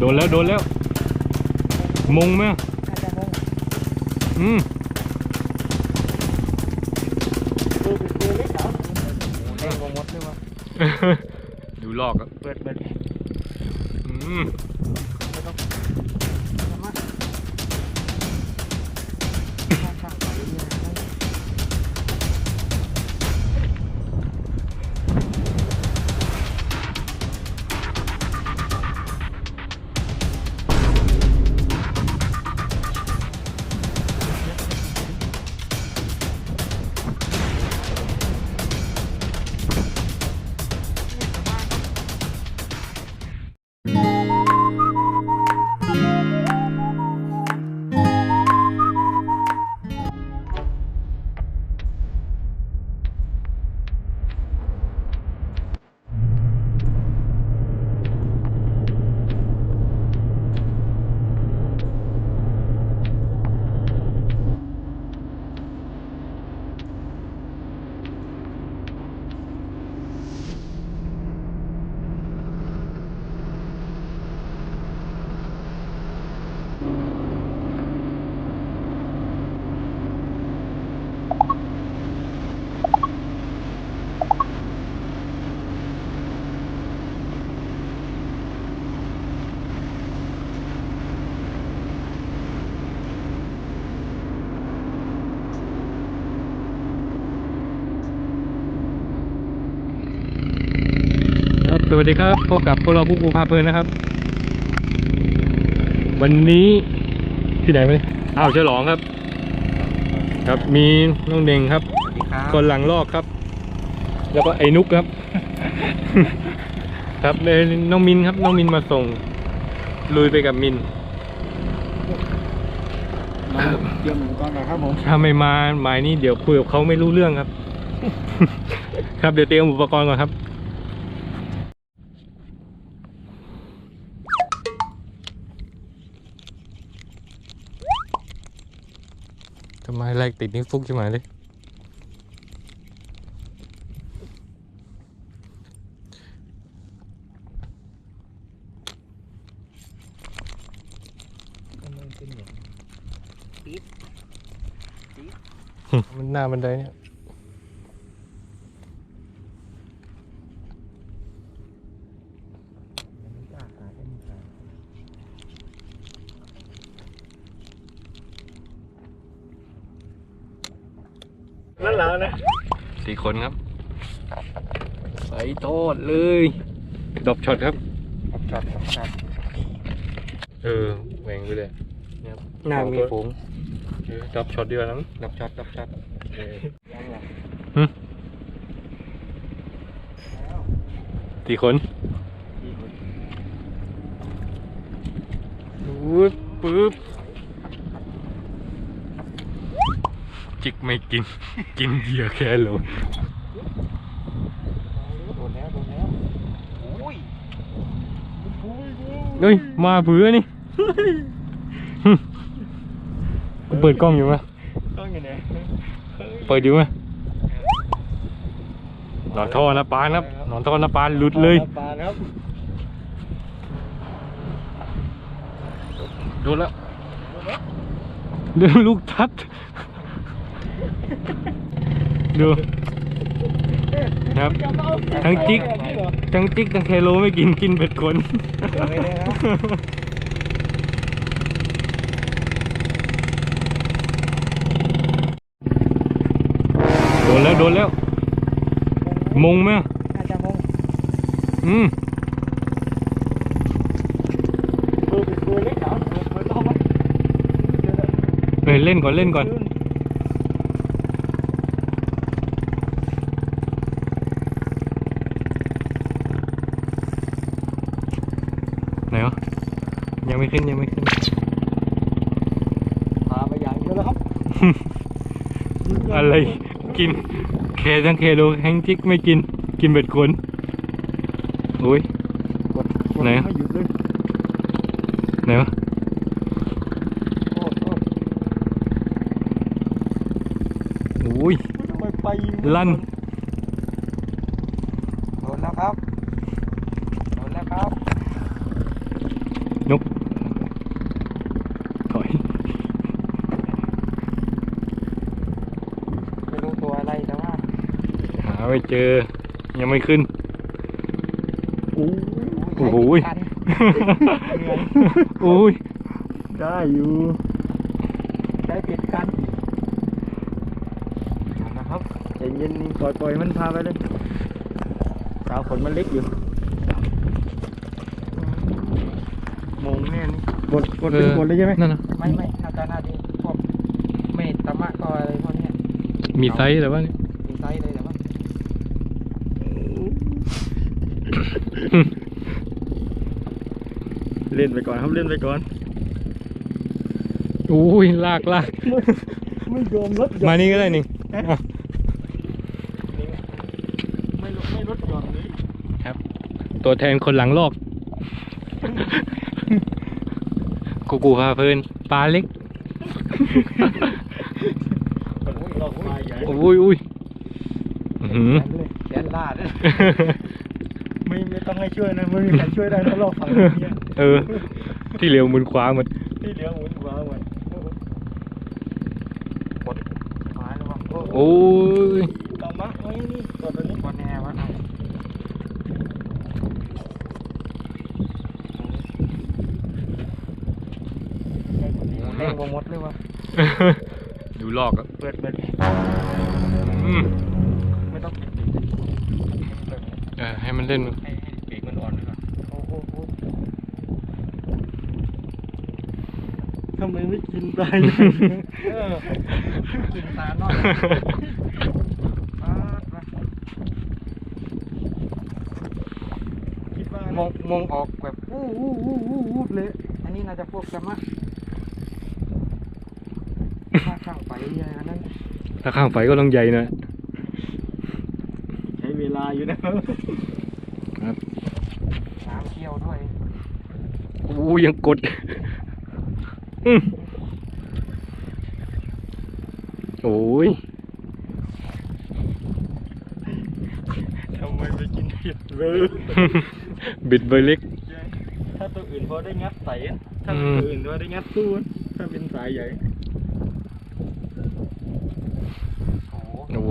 โดนแล้วโดนแล้ว มงไหมน่าจะมงอืมดูดูเล็กเหรอเล่นวงมดเลยวะดูลอกอะเปิดเปิดอืม วัสดีครับพบกับพวกเราผู้ปูพาเพลินนะครับ วันนี้ที่ไหนไปอ้าวฉลองครับ ครับมีน้องเด่งครับสวัสดีครับคนหลังลอกครับ แล้วก็ไอ้นุกครับ ครับเลยน้องมินครับ น้องมินมาส่ง ลุยไปกับมินเตรียมอุปกรณ์ก่อนครับผมถ้าไม่มาหมายนี้เดี๋ยวคุยกับเขาไม่รู้เรื่องครับ ครับเดี๋ยวเตรียมอุปกรณ์ก่อนครับ ทำไมแรกติดนี่ฟุกใช่ไหมเลยปี๊บมันหน้าบันไดเนี่ย นั่นแล้วนะสี่คนครับใส่โทษเลยดรอปช็อตครับจัดจัดเออแหวงไปเลยเนี่ยหน้ามีผงเออดรอปช็อตดีกว่านั้นดับจัดดับจัดเออยังไงหึสี่คนปึ๊บปึ๊บ จิกไม่กิน กินเหยื่อแค่โลโดนแล้วโดนแล้วโอ้ยเฮ้ย มาเผื่อนี่กูเปิดกล้องอยู่ไหมต้องยังไงเปิดอยู่ไหมหนอนท่อนะปานครับหนอนท่อนะปานหลุดเลยปลาครับโดนแล้วเดินลูกทัด ดูนะครับทั้งจิกทั้งจิกทั้งเคโลไม่กินกินเป็ดคนไม่ได้ครับโดนแล้วโดนแล้ว มงไหมน่าจะมงอืมดูดูเล็กเหรอเปิดเข้ามาเฮ้ยเล่นก่อนเล่นก่อนไหนวะยังไม่ ขึ้นยังไม่ขึ้น พาไปอย่างเดียวแล้วครับ อะไรกิน เคทั้งเคโลแห้งจิกไม่กิน กินเบ็ดคนโอ้ย กดกดไหนอะไม่หยุดเลยไหนวะโอ้โหโอ้ยทำไมไปลั่นโดนแล้วครับโดนแล้วครับ นกถอย ไม่รู้ตัวอะไรแต่ว่า หา ไม่เจอ ยังไม่ขึ้นโอ้โหใช้ผิดคันอุ้ย ได้อยู่ใช้ผิดคันนะครับใจเย็นนี่ปล่อยปล่อยมันพาไปเลยสาวขนมันเล็กอยู่มงแน่นี่กดกดเป็นกดเลยใช่ไหมนั่นนะไม่ไม่น่าจะน่าดีพวกเมตตามะก็อะไรพวกเนี้ยมีไซส์แต่ว่านี่มีไซส์เลยแต่ว่า เล่นไปก่อนครับเล่นไปก่อนอุ้ยลากลากไม่ยอมลดมานี่ก็ได้นี่อะไม่ลดไม่ลดหย่อนนี้ตัวแทนคนหลังลอกกูกูพาเพลินปลาเล็กลอกมาใหญ่อุ้ยอุ้ยอื้อหือแขนลาด ช่วยนะไม่มีใครช่วยได้ถ้าลอกฝั่งนี้ เออ ที่เหลียวหมุนขวาหมดที่เหลือหมุนขวาหมดหมายระวังโอ้โอ้ยตามมาไว้นี่กดตัวนี้บอลแน่วะเอาเล่นวงมดเลยวะดูลอกอะเปิดเปิดอืมไม่ต้องปิดเออให้มันเล่นมั้ง ให้ให้ปีกมันอ่อนด้วยก่อน โอ้โหโอ้โห ทำ ไมไม่กินตายเออกินตาหน่อยปาดมาคิดว่ามองมองออกแบบวู้วู้วู้วู้วู้เลย อันนี้น่าจะพวกจำมะข้างข้างไปอะไรอันนั้นถ้าข้างไฟก็ต้องใหญ่หนะใช้เวลาอยู่นะครับครับน้ำเที่ยวด้วยอู้ยังกดอืม โอ้ยทำไมไปกินเห็ดเลยบิดเบอร์เล็ก ถ้าตัวอื่นพอได้งัดใส่ถ้าอืมตัวอื่นพอได้งัดสู้ถ้าเป็นสายใหญ่โอ้โหโอ้โห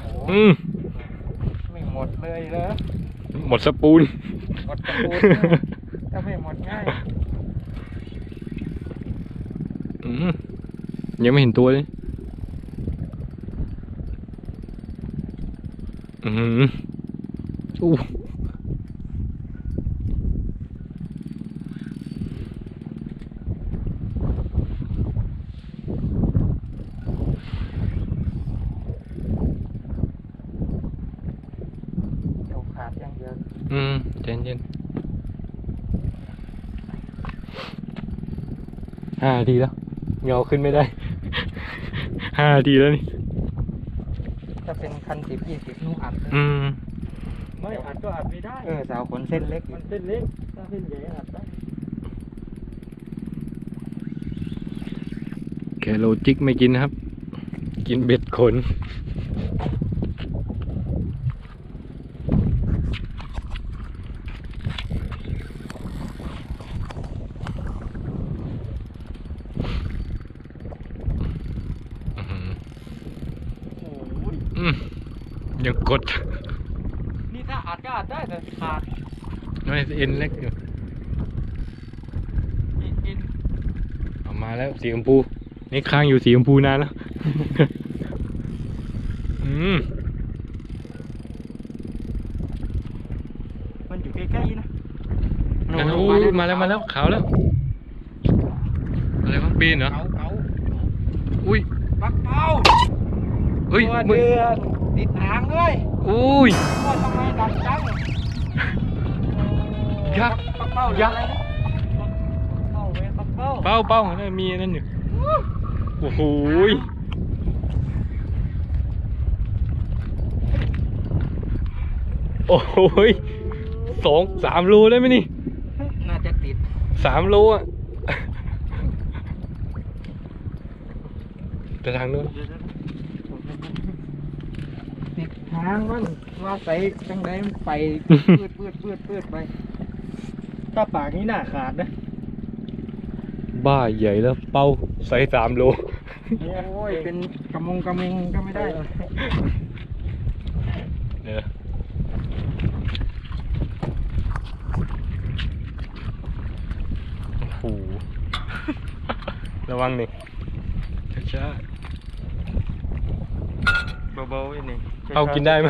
โอ้โหอืมไม่หมดเลยเหรอหมดสปูน หมดกระปุกจะไม่หมดง่าย อืมยังไม่เห็นตัวเลยอืมอู้ เดี๋ยวขาดอย่างเดียวอืมเย็นเย็นห้านาทีแล้วเงาขึ้นไม่ได้ ห้านาทีแล้วนี่ ถ้าเป็นคันสิบยี่สิบนู่อัดเลยอืม ไม่อัดก็อัดไม่ได้ เออสาวขนเส้นเล็กมันเส้นเล็กถ้าเส้นใหญ่อัดได้แคโรจิกไม่กินนะครับ กินเบ็ดขน อื้อหือ โอ้ย อืม ยังกดนี่ถ้าอัดก็อัดได้แต่ขาดไม่เอ็นเล็กอยู่อินอินเอามาแล้วสีชมพูนี่ค้างอยู่สีชมพูนานแล้วอืมมันอยู่ใกล้ๆนะกันโอ้ยมาแล้วมาแล้วขาวแล้วอะไรวะบีนเหรอเก๋าเก๋าอุ้ยปักเป้าเฮ้ยตัวมึงเดือน ติดหางเลยอุ้ยว่าทำไมดังจังยักษ์ปักเป้าหรือยักษ์อะไรนะปักเป้าเว้ยปักเป้าเป้าเป้านั่นมีอันนั่นอยู่โอ้โหยโอ้โหยสองสามโลได้ไหมนี่ น่าจะติดสามโลอะไปทางนู้น ติดหางมันว่าใส่จังไดมันไปปืดปืดปืดปืดไป ถ้าปากนี้หน้าขาดนะเบ้าใหญ่แล้วเป้าใส่สามโล โอ้ย เป็นกระมงกระเมงก็ไม่ได้เออโอ้โหระวังนี่ช้า เบาๆไอ้นี่ๆเอากินได้ไหม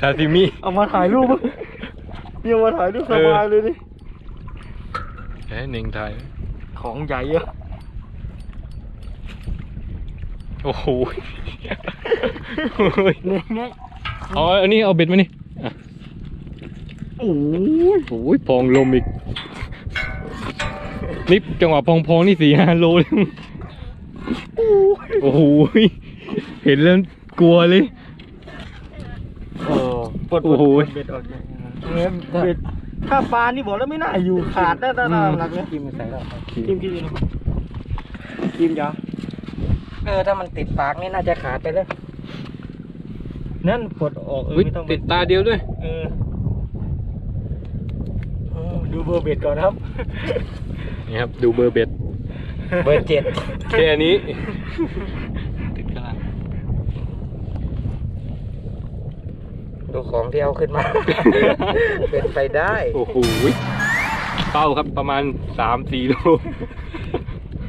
ซาซิมิเอามาถ่ายรูปเนี่ยมาถ่ายรูปสบายเลยดิแหมหนึ่งไทยของใหญ่อะโอ้โหเนี่ยเนี่ยเอาอันนี้เอาเบ็ดมานี่อะโอ้ยโอ้ยพองลมอีกนี่จังหวะพองพองๆนี่สี่ห้าโลเลยโอ้โห เห็นแล้วกลัวเลย โอ้ปวดโอ้โหเบ็ดออกเนี่ยเบ็ดถ้าปลานี่บอกแล้วไม่น่าอยู่ขาดได้ตาตาหลักเนี่ยกิมใส่แล้วกิมกิมกิมยาเออถ้ามันติดปากนี่น่าจะขาดไปแล้วนั่นปลดออกเอออุ๊ยไม่ต้องติดตาเดียวด้วย เออเออดูเบอร์เบ็ดก่อนนะครับ นี่ครับ ดูเบอร์เบ็ดเบอร์เจ็ดแค่นี้ ติดกลาง ดูของที่เอาขึ้นมา เป็นไปได้โอ้โหเป้าครับประมาณสามสี่โล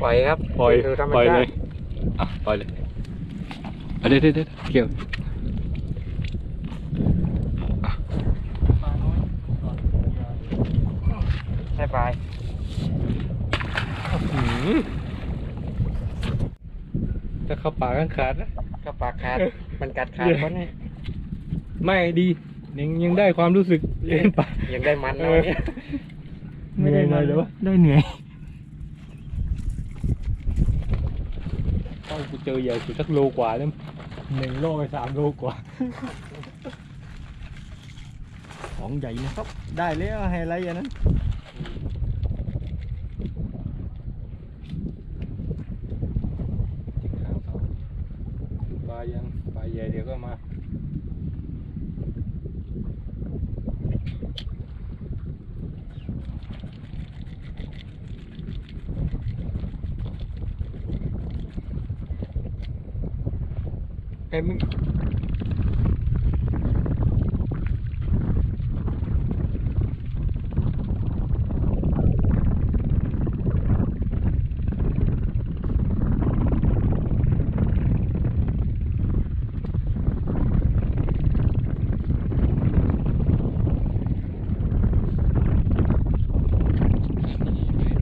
ปล่อยครับปล่อยดูธรรมปล่อยชาเลติยอะปล่อยเลยอะเดี๋ยวเดี๋ยวเดี๋ยวเกี่ยวอะใช่ปลายหืมจะเข้าป่ากันขาดนะ ก็ปากขาดมันกัดขาดเพราะนี่ ไม่ดียังยังได้ความรู้สึกเล่นป่ายังได้มันนะเออวันนี้ไม่ได้เลยเหรอวะได้เหนื่อยต้องกูเจอใหญ่สุดสักโลกว่าแล้วหนึ่งโลไปสามโลกว่า ของใหญ่นะครับ ได้แล้วไฮไลท์อันนั้น จิกข้างเสาปลายังปลาใหญ่เดี๋ยวก็มา เอ้ยมึง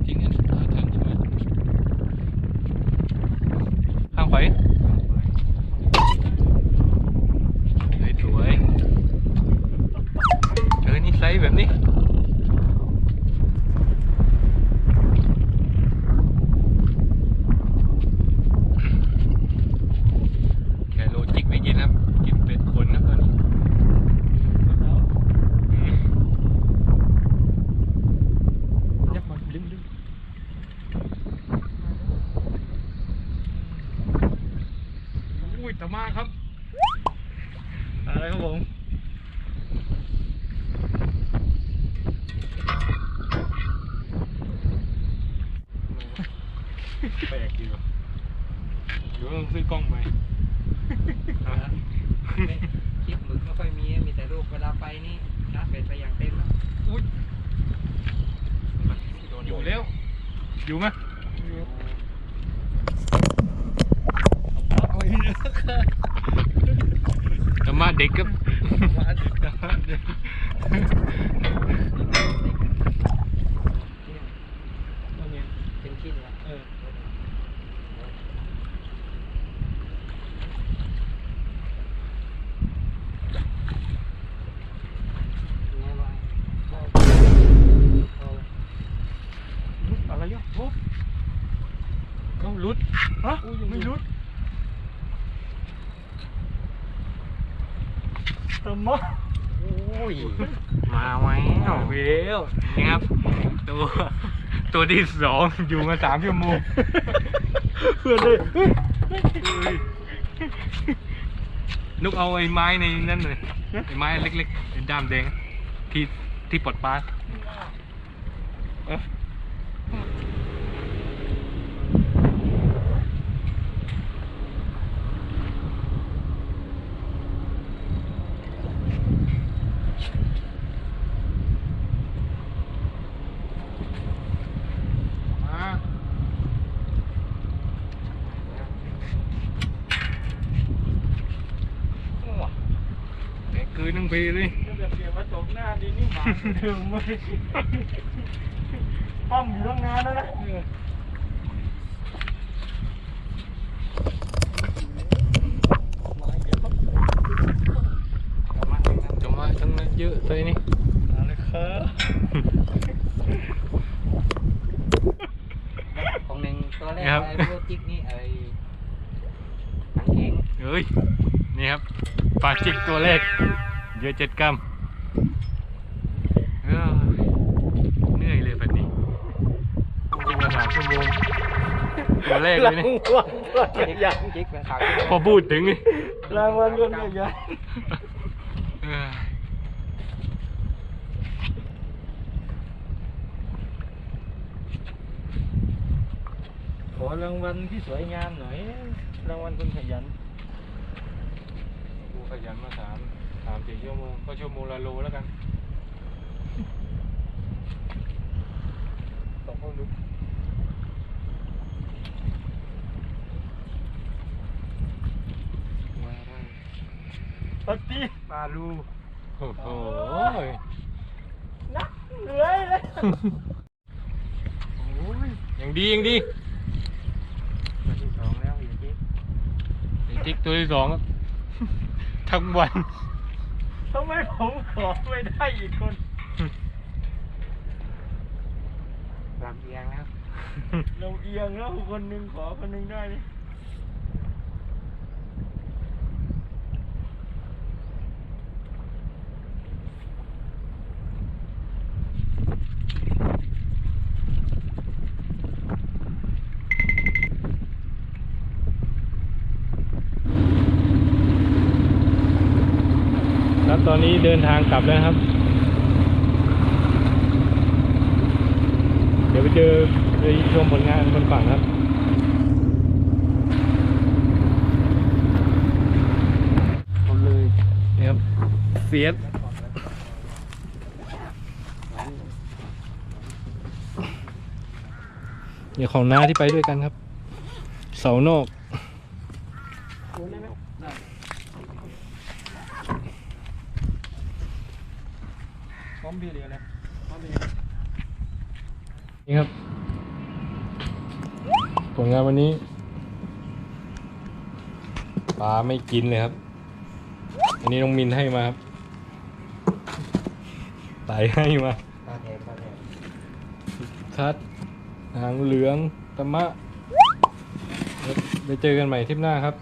จริงอันท่าทางจะมาข้างไฟสวยสวยเออนี่ไซส์แบบนี้ แค่โลจิกไม่กินครับ กินเป็ดขนนะตอนนี้อืม เรียกมันดึงดึง อุ้ยตะมาครับ อะไรครับผม แปลกดีว่ะเดี๋ยวต้องซื้อกล้องใหม่คลิปหมึกไม่ค่อยมีมีแต่รูปเวลาไปนี่ชาร์จเบ็ดไปอย่างเต็มแล้วอุ้ยอยู่แล้วอยู่ไหมตะมาเด็กครับมาดึกนะดึกเป็นชิ้นละเออ อะไรอะโอ้ เอ้ารุด ฮะไม่รู้ทำไมโอ้ย มาแล้เอาวเวลนี่ครับ ตัว ตัวที่สองอยู่มาสามชั่วโมงเพื่อนเลยนุกเอาไอ้ไม้ในนั่นเลยไอ้ไม้เล็กๆไอ้ด้ามแดงที่ที่ปลดปลา เยทั้งปีเลยก็แบบเปลี่ยนมาตกหน้าดินนี่หมาถึงเลยป้อมอยู่ตั้งนานแล้วนะจะมาทั้งนั้นเยอะเลยนี่อะไรครับของหนึ่งตัวแรกครับไอ้โบจิกนี่ไอ้หนังเข่งเอ้ย นี่ครับปลาจิกตัวแรก เยอะเจ็ดกรัมเอ้ยเหนื่อยเลยแบบนี้กินมาสามชั่วโมงตัวแรกเลยนี่รางวัลก็ใหญ่จิกเป็นขาวพอพูดถึงนี่รางวัลก็ใหญ่เอ้ยขอรางวัลที่สวยงามหน่อย รางวัลคนขยันกูขยันมาสามสามสี่ชั่วโมงก็ชั่วโมงละโลแล้วกันสองคนดูว้าวปฏิปลาลูโอ้โหนักเลยเลยโอ้ยยังดียังดีตัวที่สองแล้วอยู่ที่ไอ้จิกตัวที่สองครับทั้งวัน ทำไมผมขอไม่ได้อีกคนลำเอียงแล้ว เราเอียงแล้วคนหนึ่งขอคนหนึ่งได้นี่ ตอนนี้เดินทางกลับแล้วครับ เดี๋ยวไปเจอไปชมผลงานบนฝั่งครับคนเลยนี่ครับเฟียสเดี๋ยวของน้าที่ไปด้วยกันครับ เสานอก อมพี่เดียวเลยพร้อมพี่นี่ครับ ผลงานวันนี้ปลาไม่กินเลยครับ อันนี้น้องมินให้มาครับไต่ให้มาตาแทนตาแทนคัดหางเหลืองตะมะครับไปเจอกันใหม่ทริปหน้าครับ